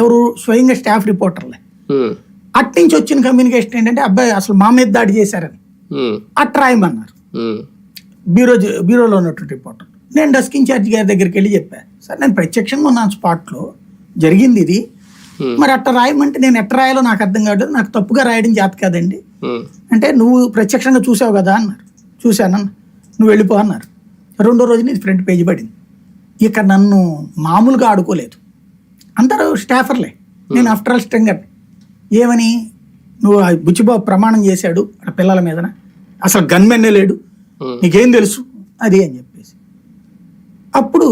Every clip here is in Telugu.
ఎవరు? స్వయంగా స్టాఫ్ రిపోర్టర్లే. అట్నుంచి వచ్చిన కమ్యూనికేషన్ ఏంటంటే అబ్బాయి అసలు మా మీద దాడి చేశారని. అట్ రాయమన్నారు. బ్యూరో బ్యూరోలో ఉన్నటువంటి రిపోర్టర్. నేను డెస్క్ ఇన్ఛార్జ్ గారి దగ్గరికి వెళ్ళి చెప్పా సార్ నేను ప్రత్యక్షంగా ఉన్నాను స్పాట్లో. జరిగింది ఇది. మరి అట్ట రాయమంటే నేను ఎట్ట రాయాలో నాకు అర్థం కాదు నాకు తప్పుగా రాయడం చేత కాదండి. అంటే నువ్వు ప్రత్యక్షంగా చూసావు కదా అన్నారు. చూశానన్న. నువ్వు వెళ్ళిపో అన్నారు. రెండో రోజు ఇది ఫ్రంట్ పేజీ పడింది. ఇక నన్ను మామూలుగా ఆడుకోలేదు. అందరూ స్టాఫర్లే. నేను ఆఫ్టర్ ఆల్ స్ట్రింగర్ ఏమని? నువ్వు ఆ బుచ్చిబాబు ప్రమాణం చేశాడు ఆ పిల్లల మీదన. అసలు గన్మెన్నే లేడు. ఉమ్, నీకేం తెలుసు? అది అని చెప్పేసి. అప్పుడు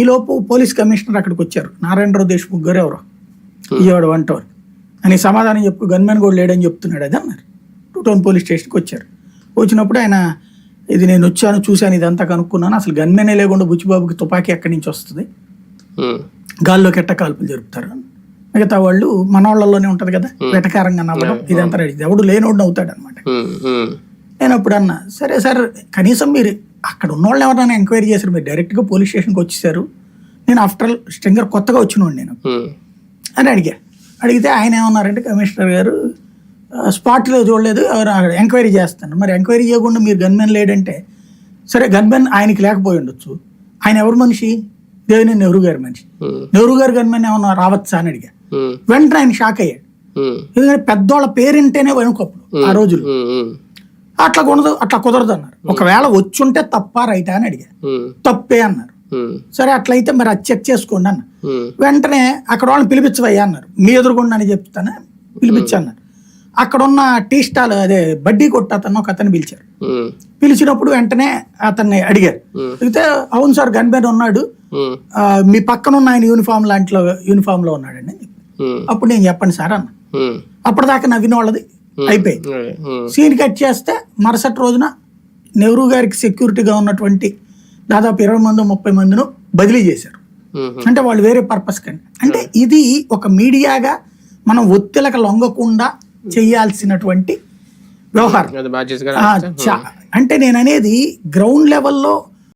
ఈలోపు పోలీస్ కమిషనర్ అక్కడికి వచ్చారు. నారాయణరావు దేశ్ముఖ్ గారు ఎవరో. విజయవాడ వన్ టవర్ అని సమాధానం చెప్పు గన్మెన్ కూడా లేడని చెప్తున్నాడు. అది అన్నారు. టూ టౌన్ పోలీస్ స్టేషన్కి వచ్చారు. వచ్చినప్పుడు ఆయన ఇది నేను వచ్చాను చూశాను ఇదంతా కనుక్కున్నాను. అసలు గన్మెనే లేకుండా బుచ్చిబాబుకి తుపాకీ ఎక్కడి నుంచి వస్తుంది? గాల్లోకి ఎట్ట కాల్పులు జరుపుతారు. మిగతా వాళ్ళు మనవాళ్ళలోనే ఉంటది కదా వెటకారంగా నవ్వడం ఇదంతా రెడీ. ఎవడు లేనోడు నవ్వుతాడు అనమాట నేను అప్పుడు అన్నా సరే సార్ కనీసం మీరు అక్కడ ఉన్న వాళ్ళు ఎవరైనా ఎంక్వైరీ చేశారు మీరు డైరెక్ట్గా పోలీస్ స్టేషన్కి వచ్చేసారు నేను ఆఫ్టర్ స్ట్రింగర్ కొత్తగా వచ్చినోడు నేను. అని అడిగా. అడిగితే ఆయన ఏమన్నారంటే కమిషనర్ గారు "ఆ, స్పాట్లో చూడలేదు ఎవరు అక్కడ ఎంక్వైరీ చేస్తాను మరి ఎంక్వైరీ చేయకుండా మీరు గన్మెన్ లేడంటే సరే గన్మెన్ ఆయనకి లేకపోయి ఉండొచ్చు. ఆయన ఎవరు మనిషి? దేవినేని నెహ్రూ గారి మనిషి? నెహ్రూ గారు గన్మెన్ ఏమన్నా రావచ్చా అని అడిగా. వెంటనే ఆయన షాక్ అయ్యాడు. ఎందుకంటే పెద్దోళ్ళ పేరింటేనే వెనుకప్పుడు ఆ రోజులు. అట్లా కుదరదు అట్లా కుదరదు అన్నారు. ఒకవేళ వచ్చుంటే తప్ప రైటా అని అడిగా. తప్పే అన్నారు. సరే అట్లయితే మరి అది చెక్ చేసుకోండి అన్న. వెంటనే అక్కడ వాళ్ళని పిలిపించవయ్యా అన్నారు. మీ ఎదురుగుండా అని చెప్తాను పిలిపించన్నారు అక్కడ ఉన్న టీ స్టాల్ అదే బడ్డీ కొట్టు అతను ఒక అతను పిలిచారు. పిలిచినప్పుడు వెంటనే అతన్ని అడిగారు. అయితే అవును సార్ గన్మెన్ ఉన్నాడు. ఉమ్, ఆ, మీ పక్కన ఉన్న ఆయన యూనిఫామ్ లాంటిలో యూనిఫామ్లో ఉన్నాడండి. అప్పుడు నేను చెప్పండి సార్ అన్న. అప్పటిదాకా నవ్విన వాళ్ళది అయిపోయింది. సీన్ కట్ చేస్తే మరుసటి రోజున నెహ్రూ గారికి సెక్యూరిటీగా ఉన్నటువంటి దాదాపు ఇరవై మంది ముప్పై మందిను బదిలీ చేశారు. అంటే వాళ్ళు వేరే పర్పస్ కండి. అంటే ఇది ఒక మీడియాగా మనం ఒత్తిళ్ళకి లొంగకుండా చేయాల్సినటువంటి వ్యవహారం. అంటే నేను అనేది గ్రౌండ్ లెవెల్లో